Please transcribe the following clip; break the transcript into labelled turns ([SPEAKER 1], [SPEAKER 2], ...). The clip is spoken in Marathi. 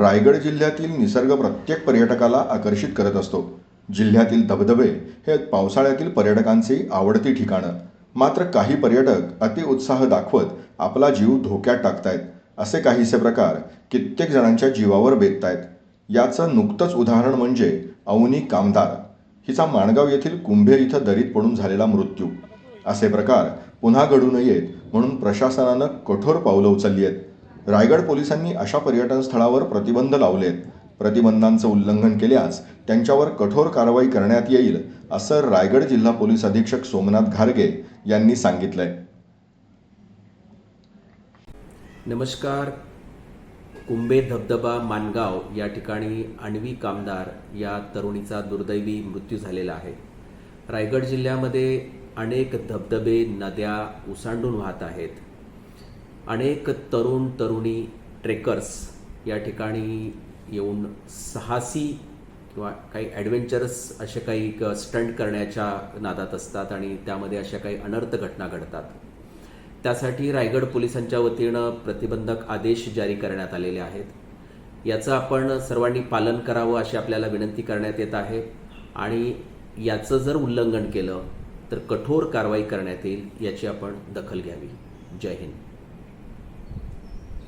[SPEAKER 1] रायगड जिल्ह्यातील निसर्ग प्रत्येक पर्यटकाला आकर्षित करत असतो. जिल्ह्यातील धबधबे हे पावसाळ्यातील पर्यटकांचे आवडती ठिकाणं. मात्र काही पर्यटक अतिउत्साह दाखवत आपला जीव धोक्यात टाकतायत. असे काहीसे प्रकार कित्येक जणांच्या जीवावर बेततायत. याचं नुकतंच उदाहरण म्हणजे अवनी कामदार. हिचा माणगाव येथील कुंभेर इथं दरीत पडून झालेला मृत्यू. असे प्रकार पुन्हा घडू नयेत म्हणून प्रशासनानं कठोर पावलं उचलली आहेत. रायगड पोलिसांनी अशा पर्यटन स्थळावर प्रतिबंध लावले आहेत प्रतिबंधांचं उल्लंघन केल्यास त्यांच्यावर कठोर कारवाई करण्यात येईल असं रायगड जिल्हा पोलीस अधीक्षक सोमनाथ घारगे यांनी सांगितलंय.
[SPEAKER 2] नमस्कार. कुंभे धबधबा मानगाव या ठिकाणी आणवी कामदार या तरुणीचा दुर्दैवी मृत्यू झालेला आहे. रायगड जिल्ह्यामध्ये अनेक धबधबे नद्या उसांडून वाहत आहेत. अनेक तरुण तरुणी ट्रेकर्स या ठिकाणी येऊन साहसी किंवा काही ॲडव्हेंचरस असे काही स्टंट करण्याच्या नादात असतात आणि त्यामध्ये अशा काही अनर्थ घटना घडतात. त्यासाठी रायगड पोलिसांच्या वतीनं प्रतिबंधक आदेश जारी करण्यात आलेले आहेत. याचं आपण सर्वांनी पालन करावं अशी आपल्याला विनंती करण्यात येत आहे आणि याचं जर उल्लंघन केलं तर कठोर कारवाई करण्यात येईल याची आपण दखल घ्यावी. जय हिंद.